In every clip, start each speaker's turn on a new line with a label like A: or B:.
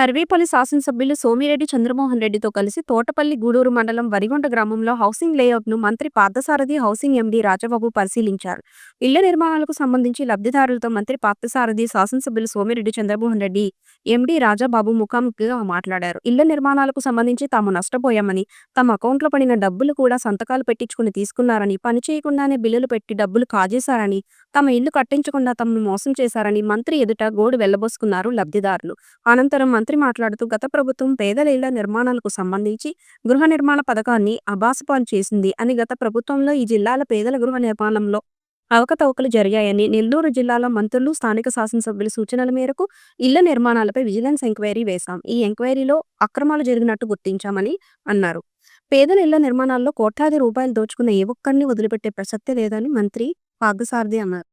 A: సర్వేపల్లి శాసనసభ్యులు సోమిరెడ్డి చంద్రమోహన్ రెడ్డితో కలిసి తోటపల్లి గూడూరు మండలం వరిగొండ గ్రామంలో హౌసింగ్ లేఅవుట్ను మంత్రి పార్థసారథి హౌసింగ్ ఎండీ రాజబాబు పరిశీలించారు. ఇళ్ళ నిర్మాణాలకు సంబంధించి లబ్ధిదారులతో మంత్రి పార్థసారథి శాసనసభ్యులు సోమిరెడ్డి చంద్రమోహన్ రెడ్డి ఎండీ రాజాబాబు ముఖాముఖిగా మాట్లాడారు. ఇళ్ళ నిర్మాణాలకు సంబంధించి తాము నష్టపోయామని తమ అకౌంట్లో పడిన డబ్బులు కూడా సంతకాలు పెట్టించుకుని తీసుకున్నారని పని చేయకుండానే బిల్లులు పెట్టి డబ్బులు కాజేశారని తమ ఇల్లు కట్టించకుండా తమను మోసం చేశారని మంత్రి ఎదుట గోడు వెళ్ళబోసుకున్నారు లబ్ధిదారులు. అనంతరం మంత్రి మంత్రి మాట్లాడుతూ గత ప్రభుత్వం పేదల ఇళ్ళ నిర్మాణాలకు సంబంధించి గృహ నిర్మాణ పథకాన్ని అబాసపాలు చేసింది అని గత ప్రభుత్వంలో ఈ జిల్లాల పేదల గృహ నిర్మాణంలో అవకతవకలు జరిగాయని నెల్లూరు జిల్లాలో మంత్రులు స్థానిక శాసనసభ్యుల సూచనల మేరకు ఇళ్ళ నిర్మాణాలపై విజిలెన్స్ ఎంక్వైరీ వేశాం. ఈ ఎంక్వైరీలో అక్రమాలు జరిగినట్టు గుర్తించామని అన్నారు. పేదల ఇళ్ళ నిర్మాణాల్లో కోట్లాది రూపాయలు దోచుకున్న ఏ ఒక్కరిని వదిలిపెట్టే ప్రసక్తే లేదని మంత్రి పాగసారథి అన్నారు.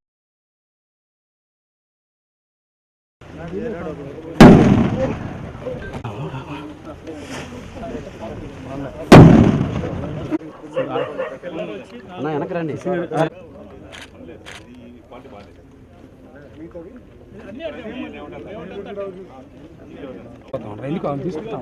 B: అన్న వెనక రండి. వెళ్ళి కావాలి తీసుకుంటాం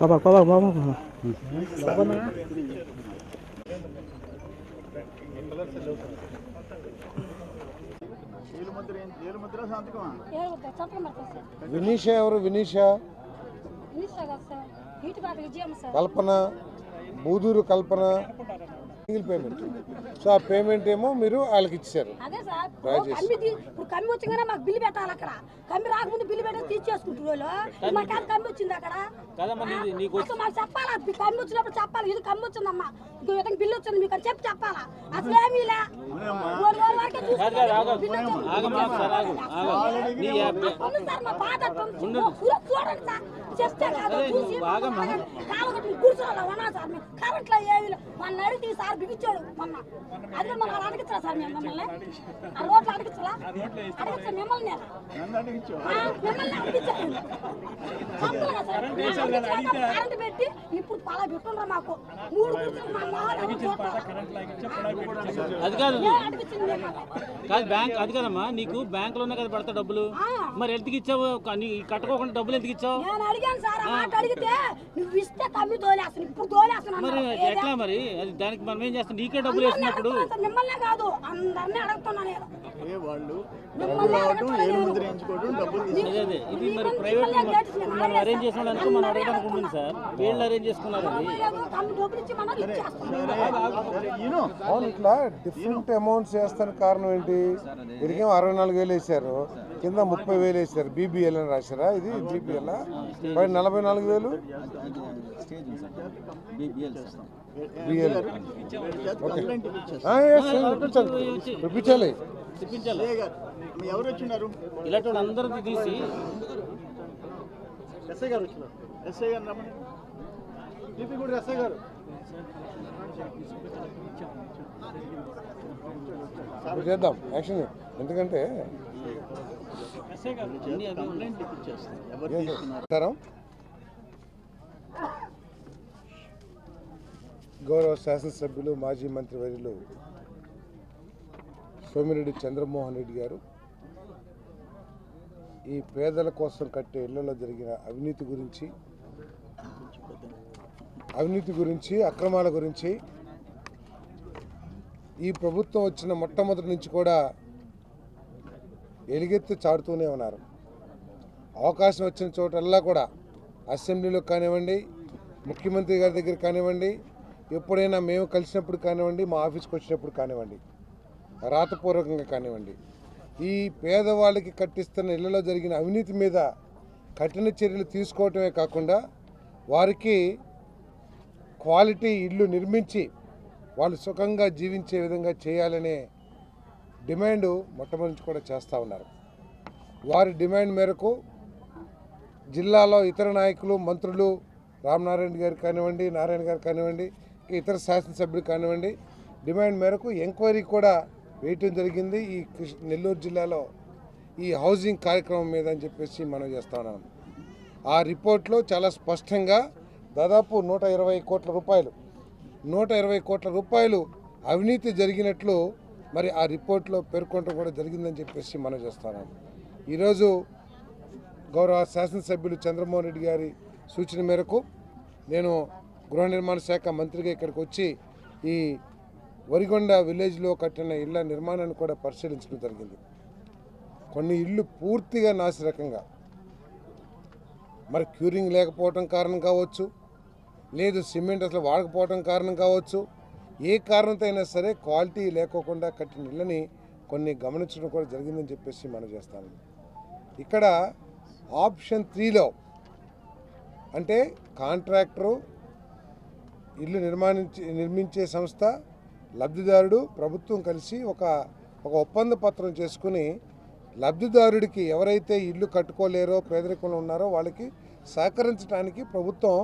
B: Babak, babak,
C: ವಿನೀಶ ಅವರು Vineesha. Kalpana Budur Kalpana. Single payment. So ఆ పేమెంట్ ఏమో మీరు వాళ్ళకి ఇచ్చారు.
D: అదే ఇప్పుడు కమ్మి వచ్చిందనే మాకు బిల్లు పెట్టాలి అక్కడ. కమ్మి రాకముందు బిల్లు పెట్టి తీసేసుకుంటారు వాళ్ళు. మాకు ఎంత కమ్మి వచ్చింది అక్కడ? అసలు మాకు చెప్పాలా? కమ్మి వచ్చినప్పుడు చెప్పాలి. ఇది కమ్మి వచ్చిందమ్మా. ఇంకో విధంగా బిల్లు వచ్చింది మీకు అని చెప్పి చెప్పాలా? అసలు ఏమీ లే. చూడండి సార్. చెప్తే కాదు చూసి కూర్చోవాలి? ఉన్నా సార్ కరెంట్లో ఏమి. మొన్న అడిగితే సార్ బిగించాడు మొన్న. అది మన అడిగించరా సార్ మేము మిమ్మల్ని? ఆ రోడ్లు అడిగించరా అడిగించా. మిమ్మల్ని మిమ్మల్ని అడిగించాను పెట్టి ఇప్పుడు పలా పెట్టుండ్రా మాకు. మూడు.
E: అది కాదు? కాదు బ్యాంక్ అది కదమ్మా నీకు బ్యాంక్లోనే కదా పడతా డబ్బులు.
D: ఆ.
E: మరి ఎందుకు ఇచ్చావు? కట్టుకోకుండా డబ్బులు ఎందుకు ఇచ్చావు?
D: నేను అడిగాను సార్ ఆ మాట అడిగితే నువ్వు ఇస్తే కమ్మి తోలేస్తాను ఇప్పుడు తోలేస్తాను
E: మరి? ఎట్లా మరి? అది దానికి మనం ఏం చేస్తాం? నీకే డబ్బులు వేసినప్పుడు
D: మిమ్మల్నే కాదు అందరినీ అడుగుతున్నా నేను.
E: ఇది మరి ప్రైవేట్ మనం అరేంజ్. చేసుకోవడానికి మనం అడగడానికి ఉంటుంది సార్. వీళ్ళు అరేంజ్.
C: అవును ఇట్లా డిఫరెంట్ అమౌంట్స్ వేస్తానికి కారణం ఏంటి? ఇదిగేమో అరవై నాలుగు వేలు వేసారు కింద ముప్పై వేలు వేసారు బీబీఎల్ అని రాశారా ఇది? బీబీఎల్ పైన నలభై నాలుగు వేలు? చూపించాలి.
F: ఎవరు వచ్చినారు?
E: ఇలాంటి వాళ్ళందరికీ తీసి
F: ఎస్ఐ గారు వచ్చినారు. ఎస్ఐ గారు రమ్మని. టీపీ కూడా ఎస్ఐ గారు.
C: చేద్దాం. యాక్షన్ ఎందుకంటే గౌరవ శాసనసభ్యులు మాజీ మంత్రివర్యులు సోమిరెడ్డి చంద్రమోహన్ రెడ్డి గారు ఈ పేదల కోసం కట్టే ఇళ్ళలో జరిగిన అవినీతి గురించి అవినీతి గురించి అక్రమాల గురించి ఈ ప్రభుత్వం వచ్చిన మొట్టమొదటి నుంచి కూడా ఎలుగెత్తి చాటుతూనే ఉన్నారు. అవకాశం వచ్చిన చోటల్లా కూడా అసెంబ్లీలో కానివ్వండి ముఖ్యమంత్రి గారి దగ్గర కానివ్వండి ఎప్పుడైనా మేము కలిసినప్పుడు కానివ్వండి మా ఆఫీస్కి వచ్చినప్పుడు కానివ్వండి రాతపూర్వకంగా కానివ్వండి ఈ పేదవాళ్ళకి కట్టిస్తున్న ఇళ్ళలో జరిగిన అవినీతి మీద కఠిన చర్యలు తీసుకోవటమే కాకుండా వారికి క్వాలిటీ ఇల్లు నిర్మించి వాళ్ళు సుఖంగా జీవించే విధంగా చేయాలనే డిమాండ్ మొట్టమొదటి కూడా చేస్తూ ఉన్నారు. వారి డిమాండ్ మేరకు జిల్లాలో ఇతర నాయకులు మంత్రులు రామనారాయణ గారు కానివ్వండి నారాయణ గారు కానివ్వండి ఇతర శాసనసభ్యులు కానివ్వండి డిమాండ్ మేరకు ఎంక్వైరీ కూడా వేయటం జరిగింది. ఈ కృష్ణ నెల్లూరు జిల్లాలో ఈ హౌసింగ్ కార్యక్రమం మీద అని చెప్పేసి మనం చేస్తా ఉన్నాం. ఆ రిపోర్ట్లో చాలా స్పష్టంగా దాదాపు నూట ఇరవై కోట్ల రూపాయలు. నూట ఇరవై కోట్ల రూపాయలు అవినీతి జరిగినట్లు మరి ఆ రిపోర్ట్లో పేర్కొనడం కూడా జరిగిందని చెప్పేసి మనం చేస్తున్నాం ఈరోజు గౌరవ శాసనసభ్యులు చంద్రమోహన్ రెడ్డి గారి సూచన మేరకు నేను గృహ నిర్మాణ శాఖ మంత్రిగా ఇక్కడికి వచ్చి ఈ వరిగొండ విలేజ్లో కట్టిన ఇళ్ళ నిర్మాణాన్ని కూడా పరిశీలించడం జరిగింది. కొన్ని ఇళ్ళు పూర్తిగా నాసిరకంగా మరి క్యూరింగ్ లేకపోవటం కారణం కావచ్చు లేదు సిమెంట్ అసలు వాడకపోవటం కారణం కావచ్చు. ఏ కారణంతో అయినా సరే క్వాలిటీ లేకోకుండా కట్టిన ఇళ్ళని కొన్ని గమనించడం కూడా జరిగిందని చెప్పేసి మనం చేస్తాను ఇక్కడ ఆప్షన్ త్రీలో అంటే కాంట్రాక్టరు ఇల్లు నిర్మాణించి నిర్మించే సంస్థ లబ్ధిదారుడు ప్రభుత్వం కలిసి ఒక ఒక ఒప్పంద పత్రం చేసుకుని లబ్ధిదారుడికి ఎవరైతే ఇల్లు కట్టుకోలేరో పేదరికంలో ఉన్నారో వాళ్ళకి సహకరించడానికి ప్రభుత్వం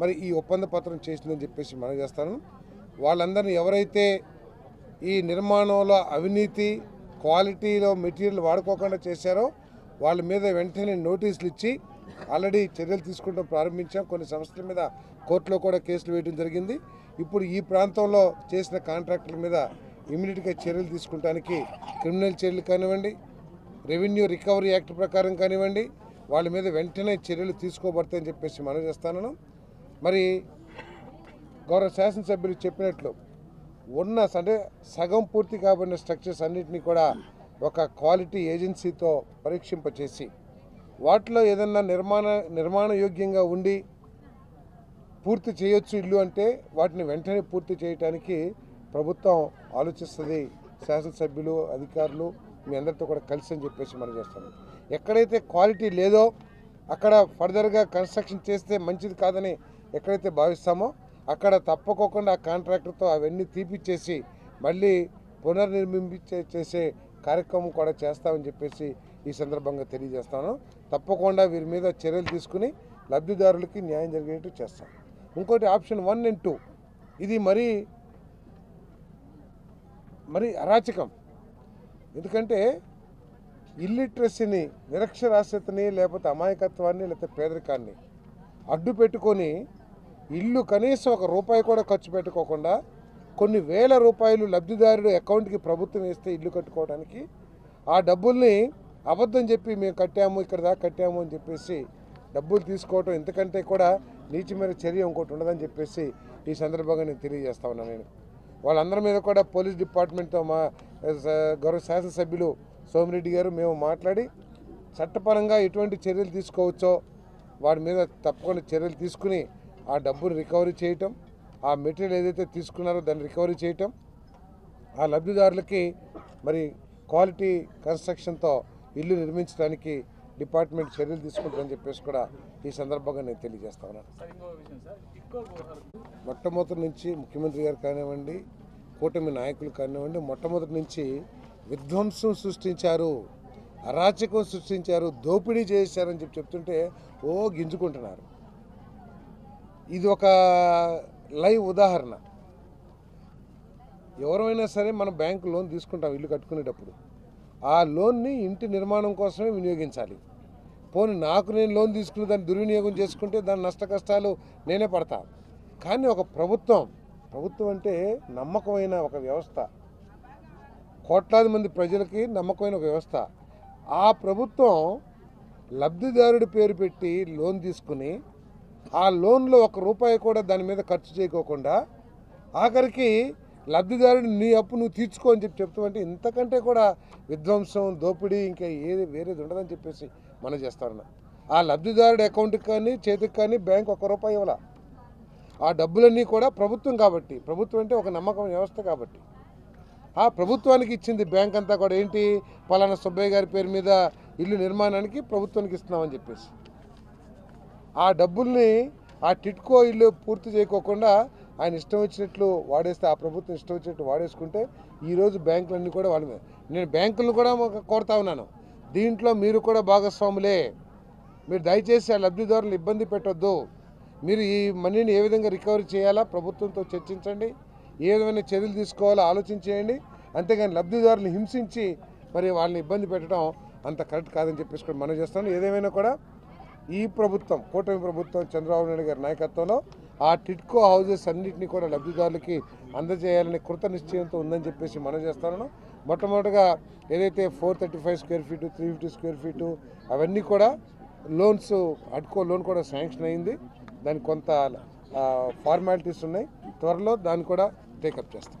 C: మరి ఈ ఒప్పంద పత్రం చేసిందని చెప్పేసి మనం చేస్తాను. వాళ్ళందరినీ ఎవరైతే ఈ నిర్మాణంలో అవినీతి క్వాలిటీలో మెటీరియల్ వాడుకోకుండా చేశారో వాళ్ళ మీద వెంటనే నోటీసులు ఇచ్చి ఆల్రెడీ చర్యలు తీసుకోవడం ప్రారంభించాం. కొన్ని సంస్థల మీద కోర్టులో కూడా కేసులు వేయడం జరిగింది. ఇప్పుడు ఈ ప్రాంతంలో చేసిన కాంట్రాక్టుల మీద ఇమీడియట్గా చర్యలు తీసుకుంటానికి క్రిమినల్ చర్యలు కానివ్వండి రెవెన్యూ రికవరీ యాక్ట్ ప్రకారం కానివ్వండి వాళ్ళ మీద వెంటనే చర్యలు తీసుకోబడతాయని చెప్పేసి మనం చేస్తాను. మరి గౌరవ శాసనసభ్యులు చెప్పినట్లు ఉన్న అంటే సగం పూర్తి కాబడిన స్ట్రక్చర్స్ అన్నింటినీ కూడా ఒక క్వాలిటీ ఏజెన్సీతో పరీక్షింపచేసి వాటిలో ఏదన్నా నిర్మాణ నిర్మాణయోగ్యంగా ఉండి పూర్తి చేయొచ్చు ఇల్లు అంటే వాటిని వెంటనే పూర్తి చేయటానికి ప్రభుత్వం ఆలోచిస్తుంది. శాసనసభ్యులు అధికారులు మీ అందరితో కూడా కలిసి అని చెప్పేసి మనం చేస్తాము. ఎక్కడైతే క్వాలిటీ లేదో అక్కడ ఫర్దర్గా కన్స్ట్రక్షన్ చేస్తే మంచిది కాదని ఎక్కడైతే భావిస్తామో అక్కడ తప్పకోకుండా ఆ కాంట్రాక్టర్తో అవన్నీ తీపిచ్చేసి మళ్ళీ పునర్నిర్మించే చేసే కార్యక్రమం కూడా చేస్తామని చెప్పేసి ఈ సందర్భంగా తెలియజేస్తాను. తప్పకుండా వీరి మీద చర్యలు తీసుకుని లబ్ధిదారులకి న్యాయం జరిగేట్టు చేస్తాం. ఇంకోటి ఆప్షన్ వన్ అండ్ టూ. ఇది మరీ మరి అరాచకం. ఎందుకంటే ఇల్లిటరసీని నిరక్షరాస్యతని లేకపోతే అమాయకత్వాన్ని లేకపోతే పేదరికాన్ని అడ్డు పెట్టుకొని ఇల్లు కనీసం ఒక రూపాయి కూడా ఖర్చు పెట్టుకోకుండా కొన్ని వేల రూపాయలు లబ్ధిదారుడు అకౌంట్కి ప్రభుత్వం వేస్తే ఇల్లు కట్టుకోవడానికి ఆ డబ్బుల్ని అబద్ధం చెప్పి మేము కట్టాము ఇక్కడ దాకా కట్టాము అని చెప్పేసి డబ్బులు తీసుకోవటం ఎందుకంటే కూడా నీచమైన చర్య ఇంకోటి ఉండదని చెప్పేసి ఈ సందర్భంగా నేను తెలియజేస్తా ఉన్నాను నేను. వాళ్ళందరి మీద కూడా పోలీస్ డిపార్ట్మెంట్తో మా గౌరవ శాసనసభ్యులు సోమిరెడ్డి గారు మేము మాట్లాడి చట్టపరంగా ఎటువంటి చర్యలు తీసుకోవచ్చో వాడి మీద తప్పకుండా చర్యలు తీసుకుని ఆ డబ్బును రికవరీ చేయటం ఆ మెటీరియల్ ఏదైతే తీసుకున్నారో దాన్ని రికవరీ చేయటం ఆ లబ్ధిదారులకి మరి క్వాలిటీ కన్స్ట్రక్షన్తో ఇల్లు నిర్మించడానికి డిపార్ట్మెంట్ చర్యలు తీసుకుంటుందని చెప్పేసి కూడా ఈ సందర్భంగా నేను తెలియజేస్తా ఉన్నాను. మొట్టమొదటి నుంచి ముఖ్యమంత్రి గారు కానివ్వండి కూటమి నాయకులు కానివ్వండి మొట్టమొదటి నుంచి విధ్వంసం సృష్టించారు అరాచకం సృష్టించారు దోపిడీ చేశారని చెప్పి చెప్తుంటే ఓ గింజుకుంటున్నారు. ఇది ఒక లైవ్ ఉదాహరణ. ఎవరైనా సరే మనం బ్యాంకు లోన్ తీసుకుంటాం ఇల్లు కట్టుకునేటప్పుడు. ఆ లోన్ని ఇంటి నిర్మాణం కోసమే వినియోగించాలి. పోనీ నాకు నేను లోన్ తీసుకుని దాన్ని దుర్వినియోగం చేసుకుంటే దాని నష్ట కష్టాలు నేనే పడతా. కానీ ఒక ప్రభుత్వం ప్రభుత్వం అంటే నమ్మకమైన ఒక వ్యవస్థ. కోట్లాది మంది ప్రజలకి నమ్మకమైన ఒక వ్యవస్థ. ఆ ప్రభుత్వం లబ్ధిదారుడి పేరు పెట్టి లోన్ తీసుకుని ఆ లోన్లో ఒక రూపాయి కూడా దాని మీద ఖర్చు చేయకోకుండా ఆఖరికి లబ్ధిదారుడు నీ అప్పు నువ్వు తీర్చుకో అని చెప్పి చెప్తామంటే ఇంతకంటే కూడా విధ్వంసం దోపిడీ ఇంకా ఏది వేరేది ఉండదని చెప్పేసి మనం చేస్తారన్న. ఆ లబ్ధిదారుడి అకౌంట్కి కానీ చేతికి కానీ బ్యాంక్ ఒక రూపాయి ఇవ్వాల. ఆ డబ్బులన్నీ కూడా ప్రభుత్వం కాబట్టి ప్రభుత్వం అంటే ఒక నమ్మకం వ్యవస్థ కాబట్టి. ఆ ప్రభుత్వానికి ఇచ్చింది బ్యాంక్ అంతా కూడా ఏంటి? పలానా సుబ్బయ్య గారి పేరు మీద ఇల్లు నిర్మాణానికి ప్రభుత్వానికి ఇస్తున్నామని చెప్పేసి. ఆ డబ్బుల్ని ఆ టిట్కో ఇల్లు పూర్తి చేయకోకుండా ఆయన ఇష్టం వచ్చినట్లు వాడేస్తే ఆ ప్రభుత్వం ఇష్టం వచ్చినట్టు వాడేసుకుంటే ఈరోజు బ్యాంకులన్నీ కూడా వాళ్ళ మీద. నేను బ్యాంకులను కూడా కోరుతా ఉన్నాను. దీంట్లో మీరు కూడా భాగస్వాములే. మీరు దయచేసి ఆ లబ్ధిదారులు ఇబ్బంది పెట్టొద్దు. మీరు ఈ మనీని ఏ విధంగా రికవరీ చేయాలా ప్రభుత్వంతో చర్చించండి. ఏ విధమైన చర్యలు తీసుకోవాలో ఆలోచించేయండి. అంతేగాని లబ్ధిదారులు హింసించి మరి వాళ్ళని ఇబ్బంది పెట్టడం అంత కరెక్ట్ కాదని చెప్పేసి కూడా మనం చేస్తాను. ఏదేమైనా కూడా ఈ ప్రభుత్వం కూటమి ప్రభుత్వం చంద్రబాబు నాయుడు గారి నాయకత్వంలో ఆ టిట్కో హౌజెస్ అన్నింటినీ కూడా లబ్ధిదారులకి అందజేయాలని కృత నిశ్చయంతో ఉందని చెప్పేసి మనం చేస్తాను మొట్టమొదటిగా ఏదైతే four thirty five square feet three fifty square feet అవన్నీ కూడా లోన్స్ అడ్కో లోన్ కూడా శాంక్షన్ అయింది. దానికి కొంత ఫార్మాలిటీస్ ఉన్నాయి. త్వరలో దాన్ని కూడా టేకప్ చేస్తాం.